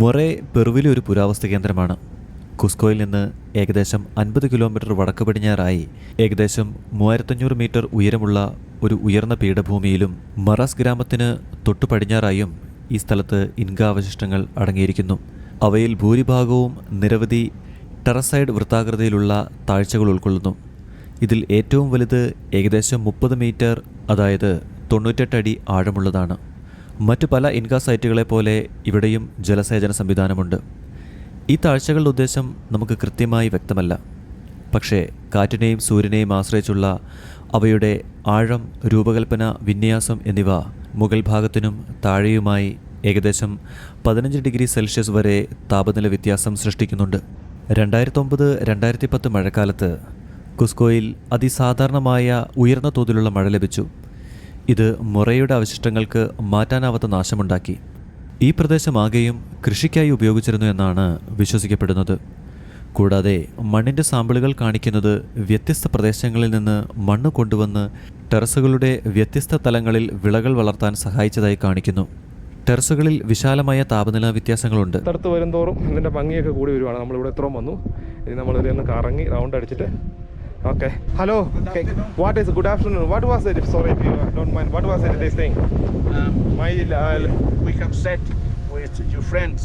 Murray പെറുവിലെ ഒരു പുരാവസ്തു കേന്ദ്രമാണ്. കുസ്കോയിൽ നിന്ന് ഏകദേശം അൻപത് കിലോമീറ്റർ വടക്ക് പടിഞ്ഞാറായി ഏകദേശം മൂവായിരത്തഞ്ഞൂറ് മീറ്റർ ഉയരമുള്ള ഒരു ഉയർന്ന പീഠഭൂമിയിലും മറാസ് ഗ്രാമത്തിന് തൊട്ടു പടിഞ്ഞാറായും ഈ സ്ഥലത്ത് ഇൻകാവശിഷ്ടങ്ങൾ അടങ്ങിയിരിക്കുന്നു. അവയിൽ ഭൂരിഭാഗവും നിരവധി ടെറസൈഡ് വൃത്താകൃതിയിലുള്ള താഴ്ചകൾ ഉൾക്കൊള്ളുന്നു. ഇതിൽ ഏറ്റവും വലുത് ഏകദേശം മുപ്പത് മീറ്റർ അതായത് തൊണ്ണൂറ്റെട്ട് അടി ആഴമുള്ളതാണ്. മറ്റു പല ഇൻകാ സൈറ്റുകളെ പോലെ ഇവിടെയും ജലസേചന സംവിധാനമുണ്ട്. ഈ താഴ്ചകളുടെ ഉദ്ദേശം നമുക്ക് കൃത്യമായി വ്യക്തമല്ല. പക്ഷേ കാറ്റിനെയും സൂര്യനെയും ആശ്രയിച്ചുള്ള അവയുടെ ആഴം രൂപകൽപ്പന വിന്യാസം എന്നിവ മുകൾ ഭാഗത്തിനും താഴെയുമായി ഏകദേശം പതിനഞ്ച് ഡിഗ്രി സെൽഷ്യസ് വരെ താപനില വ്യത്യാസം സൃഷ്ടിക്കുന്നുണ്ട്. രണ്ടായിരത്തൊമ്പത് രണ്ടായിരത്തി പത്ത് മഴക്കാലത്ത് കുസ്കോയിൽ അതിസാധാരണമായ ഉയർന്ന തോതിലുള്ള മഴ ലഭിച്ചു. ഇത് മുറയുടെ അവശിഷ്ടങ്ങൾക്ക് മാറ്റാനാവാത്ത നാശമുണ്ടാക്കി. ഈ പ്രദേശമാകെയും കൃഷിക്കായി ഉപയോഗിച്ചിരുന്നു എന്നാണ് വിശ്വസിക്കപ്പെടുന്നത്. കൂടാതെ മണ്ണിന്റെ സാമ്പിളുകൾ കാണിക്കുന്നത് വ്യത്യസ്ത പ്രദേശങ്ങളിൽ നിന്ന് മണ്ണ് കൊണ്ടുവന്ന് ടെറസുകളുടെ വ്യത്യസ്ത തലങ്ങളിൽ വിളകൾ വളർത്താൻ സഹായിച്ചതായി കാണിക്കുന്നു. ടെറസുകളിൽ വിശാലമായ താപനില വ്യത്യാസങ്ങളുണ്ട്. അടുത്തടുത്ത് വരുംതോറും ഇതിന്റെ ഭംഗിയൊക്കെ കൂടി വരുവാണ്. നമ്മളിവിടെ എത്ര വന്നു. ഇനി നമ്മളിതിൽ നിന്ന് കറങ്ങി റൗണ്ട് അടിച്ചിട്ട് Okay. Hello. Okay. What is good afternoon? What was it? Sorry if you don't mind. What was it this thing? Um, My. Uh, we have set with your friends.